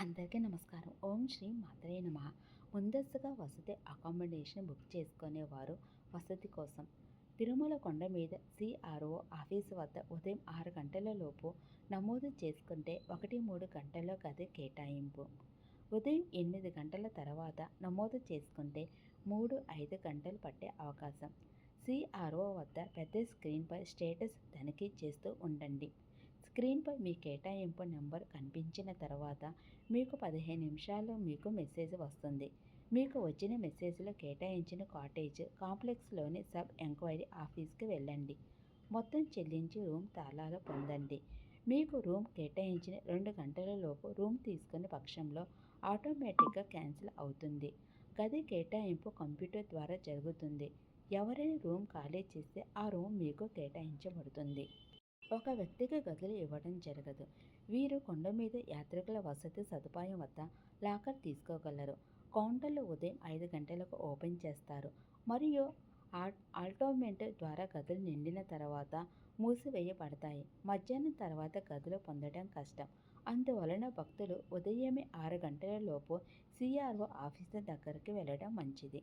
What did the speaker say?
అందరికీ నమస్కారం. ఓం శ్రీ మాత్రే నమ. ముందస్తుగా వసతి అకామిడేషన్ బుక్ చేసుకునేవారు వసతి కోసం. తిరుమల కొండ మీద సిఆర్ఓ ఆఫీసు వద్ద ఉదయం ఆరు గంటల లోపు నమోదు చేసుకుంటే ఒకటి మూడు గంటల్లో గది కేటాయింపు. ఉదయం ఎనిమిది గంటల తర్వాత నమోదు చేసుకుంటే మూడు ఐదు గంటలు పట్టే అవకాశం. సిఆర్ఓ వద్ద పెద్ద స్క్రీన్పై స్టేటస్ తనిఖీ చేస్తూ ఉండండి. స్క్రీన్పై మీ కేటాయింపు నెంబర్ కనిపించిన తర్వాత మీకు పదిహేను నిమిషాల్లో మీకు మెసేజ్ వస్తుంది. మీకు వచ్చిన మెసేజ్లో కేటాయించిన కాటేజ్ కాంప్లెక్స్లోని సబ్ ఎంక్వైరీ ఆఫీస్కి వెళ్ళండి. మొత్తం చెల్లించి రూమ్ తాళాలు పొందండి. మీకు రూమ్ కేటాయించిన రెండు గంటల లోపు రూమ్ తీసుకుని పక్షంలో ఆటోమేటిక్గా క్యాన్సిల్ అవుతుంది. గది కేటాయింపు కంప్యూటర్ ద్వారా జరుగుతుంది. ఎవరైనా రూమ్ ఖాళీ చేస్తే ఆ రూమ్ మీకు కేటాయించబడుతుంది. ఒక వ్యక్తికి గదులు ఇవ్వడం జరగదు. వీరు కొండ మీద యాత్రికుల వసతి సదుపాయం వద్ద లాకర్ తీసుకోగలరు. కౌంటర్లు ఉదయం ఐదు గంటలకు ఓపెన్ చేస్తారు. మరియు ఆల్టోమెంట్ ద్వారా గదులు నిండిన తర్వాత మూసివేయబడతాయి. మధ్యాహ్నం తర్వాత గదులు పొందడం కష్టం. అందువలన భక్తులు ఉదయమే ఆరు గంటల లోపు సిఆర్ఓ ఆఫీసు దగ్గరికి వెళ్ళడం మంచిది.